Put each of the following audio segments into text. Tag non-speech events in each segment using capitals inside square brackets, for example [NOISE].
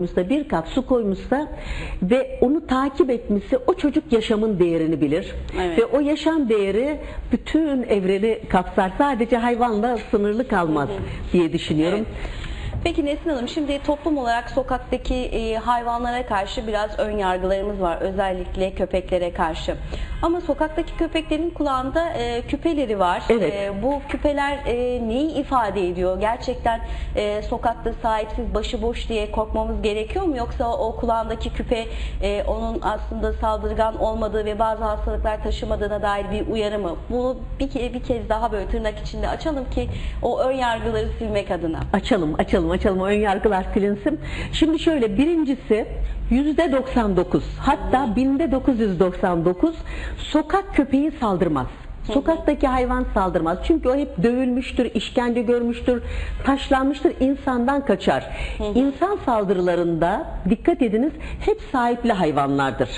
koymuşsa, bir kap su koymuşsa ve onu takip etmesi o çocuk yaşamın değerini bilir. Evet. Ve o yaşam değeri bütün evreni kapsar. Sadece hayvanla sınırlı kalmaz diye düşünüyorum. Peki Nesin Hanım şimdi toplum olarak sokaktaki e, hayvanlara karşı biraz ön yargılarımız var. Özellikle köpeklere karşı. Ama sokaktaki köpeklerin kulağında e, küpeleri var. Evet. E, bu küpeler e, neyi ifade ediyor? Gerçekten e, sokakta sahipsiz başıboş diye korkmamız gerekiyor mu? Yoksa o kulağındaki küpe e, onun aslında saldırgan olmadığı ve bazı hastalıklar taşımadığına dair bir uyarı mı? Bunu bir, bir kez daha böyle tırnak içinde açalım ki o ön yargıları silmek adına. Açalım, açalım, açalım. O ön yargılar silinsin. Şimdi şöyle birincisi yüzde 99 hatta binde 999 sokak köpeği saldırmaz. [LAUGHS] Sokaktaki hayvan saldırmaz. Çünkü o hep dövülmüştür, işkence görmüştür, taşlanmıştır, insandan kaçar. İnsan saldırılarında dikkat ediniz hep sahipli hayvanlardır.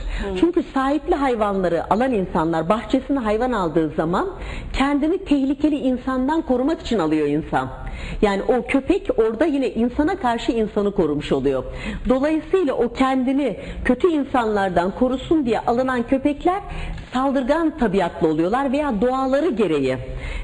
Çünkü sahipli hayvanları alan insanlar bahçesine hayvan aldığı zaman kendini tehlikeli insandan korumak için alıyor insan. Yani o köpek orada yine insana karşı insanı korumuş oluyor. Dolayısıyla o kendini kötü insanlardan korusun diye alınan köpekler saldırgan tabiatlı oluyorlar veya doğaları gereği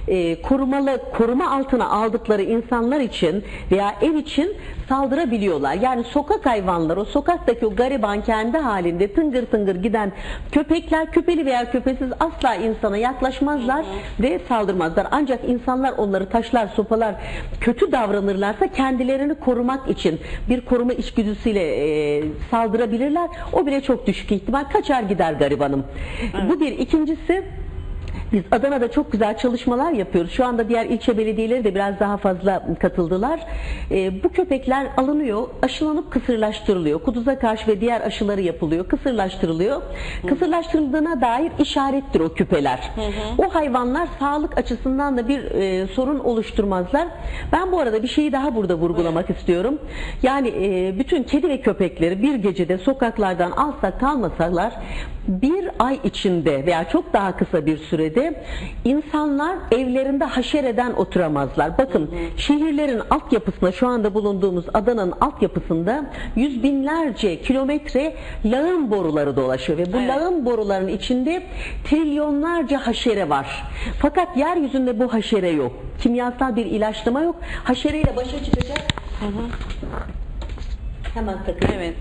e, korumalı koruma altına aldıkları insanlar için veya ev için saldırabiliyorlar. Yani sokak hayvanları, o sokaktaki o gariban kendi halinde tıngır tıngır giden köpekler köpeli veya köpesiz asla insana yaklaşmazlar ve saldırmazlar. Ancak insanlar onları taşlar, sopalar kötü davranırlarsa kendilerini korumak için bir koruma içgüdüsüyle e, saldırabilirler. O bile çok düşük ihtimal kaçar gider garibanım. Bu bir. ikincisi biz Adana'da çok güzel çalışmalar yapıyoruz. Şu anda diğer ilçe belediyeleri de biraz daha fazla katıldılar. Ee, bu köpekler alınıyor, aşılanıp kısırlaştırılıyor. Kuduza karşı ve diğer aşıları yapılıyor, kısırlaştırılıyor. Kısırlaştırıldığına dair işarettir o küpeler. O hayvanlar sağlık açısından da bir e, sorun oluşturmazlar. Ben bu arada bir şeyi daha burada vurgulamak istiyorum. Yani e, bütün kedi ve köpekleri bir gecede sokaklardan alsak kalmasalar bir ay içinde veya çok daha kısa bir sürede insanlar evlerinde haşereden oturamazlar. Bakın şehirlerin altyapısında şu anda bulunduğumuz Adana'nın altyapısında yüz binlerce kilometre lağım boruları dolaşıyor ve bu Evet. lağım boruların içinde trilyonlarca haşere var. Fakat yeryüzünde bu haşere yok. Kimyasal bir ilaçlama yok. Haşereyle başa çıkacak. Hemen takın. Evet.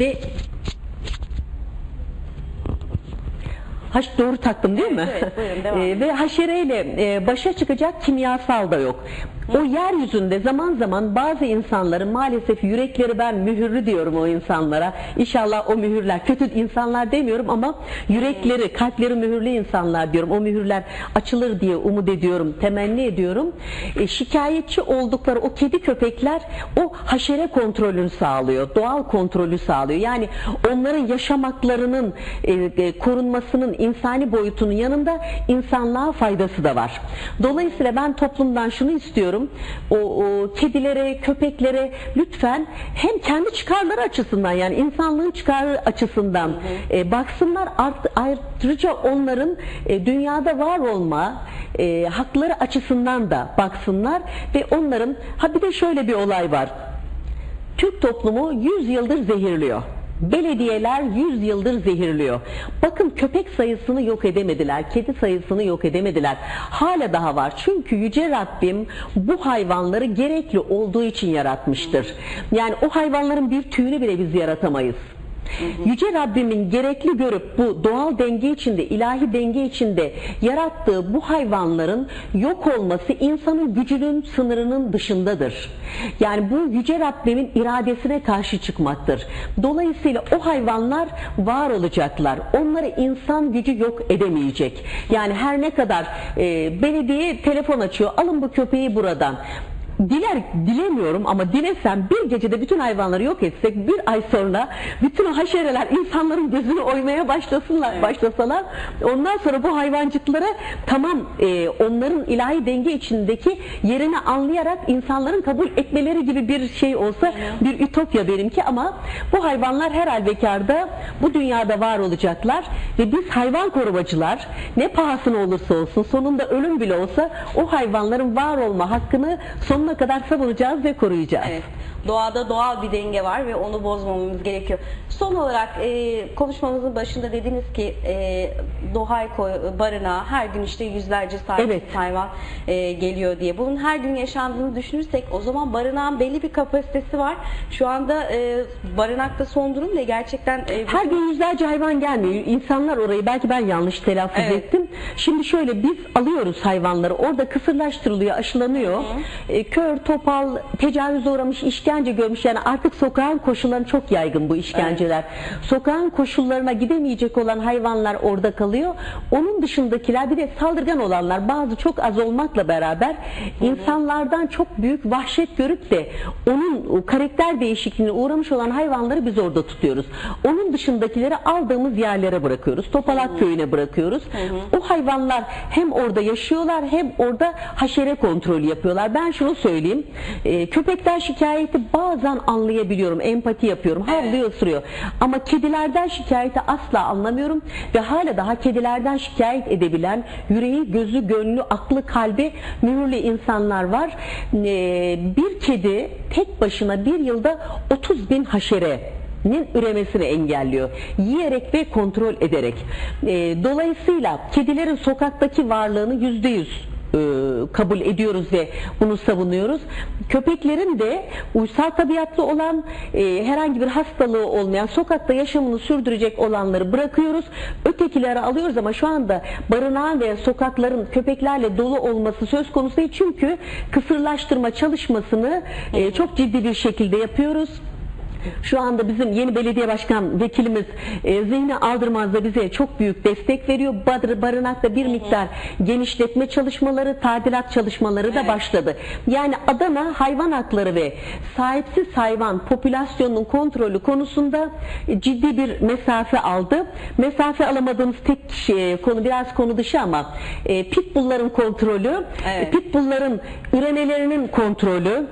Ve Haş doğru taktım değil mi? evet, buyurun, devam [LAUGHS] Ee, ve haşereyle e, başa çıkacak kimyasal da yok. O yeryüzünde zaman zaman bazı insanların maalesef yürekleri ben mühürlü diyorum o insanlara. İnşallah o mühürler kötü insanlar demiyorum ama yürekleri, kalpleri mühürlü insanlar diyorum. O mühürler açılır diye umut ediyorum, temenni ediyorum. E, şikayetçi oldukları o kedi köpekler o haşere kontrolünü sağlıyor. Doğal kontrolü sağlıyor. Yani onların yaşamaklarının e, e, korunmasının insani boyutunun yanında insanlığa faydası da var. Dolayısıyla ben toplumdan şunu istiyorum. O, o kedilere, köpeklere lütfen hem kendi çıkarları açısından yani insanlığın çıkarı açısından e, baksınlar. Art, ayrıca onların e, dünyada var olma e, hakları açısından da baksınlar ve onların ha bir de şöyle bir olay var. Türk toplumu 100 yıldır zehirliyor. Belediyeler 100 yıldır zehirliyor. Bakın köpek sayısını yok edemediler, kedi sayısını yok edemediler. Hala daha var. Çünkü Yüce Rabbim bu hayvanları gerekli olduğu için yaratmıştır. Yani o hayvanların bir tüyünü bile biz yaratamayız. Yüce Rabbimin gerekli görüp bu doğal denge içinde, ilahi denge içinde yarattığı bu hayvanların yok olması insanın gücünün sınırının dışındadır. Yani bu Yüce Rabbimin iradesine karşı çıkmaktır. Dolayısıyla o hayvanlar var olacaklar. Onları insan gücü yok edemeyecek. Yani her ne kadar e, belediye telefon açıyor, alın bu köpeği buradan. Diler dilemiyorum ama dilesem bir gecede bütün hayvanları yok etsek bir ay sonra bütün o haşereler insanların gözünü oymaya başlasınlar başlasalar ondan sonra bu hayvancıklara tamam e, onların ilahi denge içindeki yerini anlayarak insanların kabul etmeleri gibi bir şey olsa bir ütopya benimki ama bu hayvanlar her halükarda bu dünyada var olacaklar ve biz hayvan korumacılar ne pahasına olursa olsun sonunda ölüm bile olsa o hayvanların var olma hakkını sonuna kadar savunacağız ve koruyacağız. Evet. Doğada doğal bir denge var ve onu bozmamamız gerekiyor. Son olarak e, konuşmamızın başında dediniz ki e, Dohay Koy- barınağı her gün işte yüzlerce sahipsiz Evet. hayvan e, geliyor diye. Bunun her gün yaşandığını düşünürsek o zaman barınağın belli bir kapasitesi var. Şu anda e, barınakta son durum ne? Gerçekten e, Her gün yüzlerce hayvan gelmiyor. İnsanlar orayı belki ben yanlış telaffuz Evet. ettim. Şimdi şöyle biz alıyoruz hayvanları. Orada kısırlaştırılıyor, aşılanıyor. E, kör, topal, tecavüze uğramış, işkence görmüş. Yani artık sokağın koşulları çok yaygın bu işkenceler. Sokağın koşullarına gidemeyecek olan hayvanlar orada kalıyor. Onun dışındakiler bir de saldırgan olanlar bazı çok az olmakla beraber insanlardan çok büyük vahşet görüp de onun karakter değişikliğine uğramış olan hayvanları biz orada tutuyoruz. Onun dışındakileri aldığımız yerlere bırakıyoruz. Topalak köyüne bırakıyoruz. O hayvanlar hem orada yaşıyorlar hem orada haşere kontrolü yapıyorlar. Ben şunu söyleyeyim. e, köpekler şikayeti bazen anlayabiliyorum. Empati yapıyorum. Havlıyor ısırıyor. Ama kedilerden şikayeti asla anlamıyorum. Ve hala daha kedilerden şikayet edebilen yüreği, gözü, gönlü, aklı, kalbi mühürlü insanlar var. E, bir kedi tek başına bir yılda 30 bin haşere nin üremesini engelliyor. Yiyerek ve kontrol ederek. E, dolayısıyla kedilerin sokaktaki varlığını yüzde yüz e, kabul ediyoruz ve bunu savunuyoruz. Köpeklerin de uysal tabiatlı olan e, herhangi bir hastalığı olmayan sokakta yaşamını sürdürecek olanları bırakıyoruz. Ötekileri alıyoruz ama şu anda barınağın ve sokakların köpeklerle dolu olması söz konusu değil. Çünkü kısırlaştırma çalışmasını e, çok ciddi bir şekilde yapıyoruz. Şu anda bizim yeni belediye başkan vekilimiz e, Zihni Aldırmaz da bize çok büyük destek veriyor. Bar- Barınakta bir miktar genişletme çalışmaları, tadilat çalışmaları da başladı. Yani Adana hayvan hakları ve sahipsiz hayvan popülasyonunun kontrolü konusunda e, ciddi bir mesafe aldı. Mesafe alamadığımız tek şey, konu biraz konu dışı ama e, pitbullların kontrolü, Evet. e, pitbullların üremelerinin kontrolü,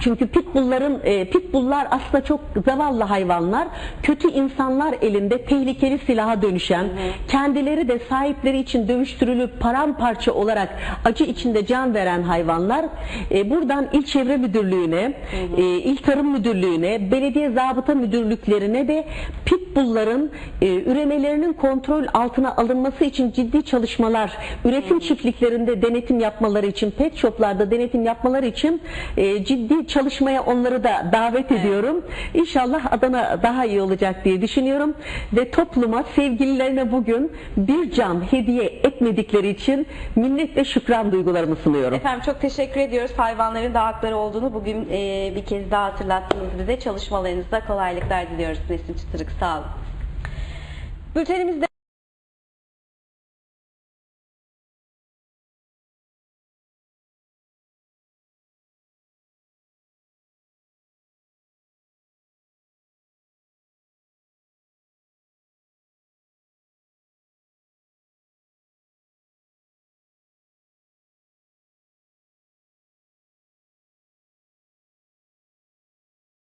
çünkü pitbullların e, pitbulllar aslında çok zavallı hayvanlar. Kötü insanlar elinde tehlikeli silaha dönüşen, kendileri de sahipleri için dövüştürülüp paramparça olarak acı içinde can veren hayvanlar. E, buradan İl Çevre Müdürlüğü'ne, e, İl Tarım Müdürlüğü'ne, belediye zabıta müdürlüklerine de pitbullların e, üremelerinin kontrol altına alınması için ciddi çalışmalar, üretim çiftliklerinde denetim yapmaları için, pet shoplarda denetim yapmaları için e, ciddi çalışmaya onları da davet ediyorum. İnşallah Adana daha iyi olacak diye düşünüyorum ve topluma sevgililerine bugün bir can hediye etmedikleri için minnet ve şükran duygularımı sunuyorum. Efendim çok teşekkür ediyoruz. Hayvanların da hakları olduğunu bugün e, bir kez daha hatırlattınız bize. Çalışmalarınızda kolaylıklar diliyoruz Nesin Çıtırık. Sağ olun. Bültenimizde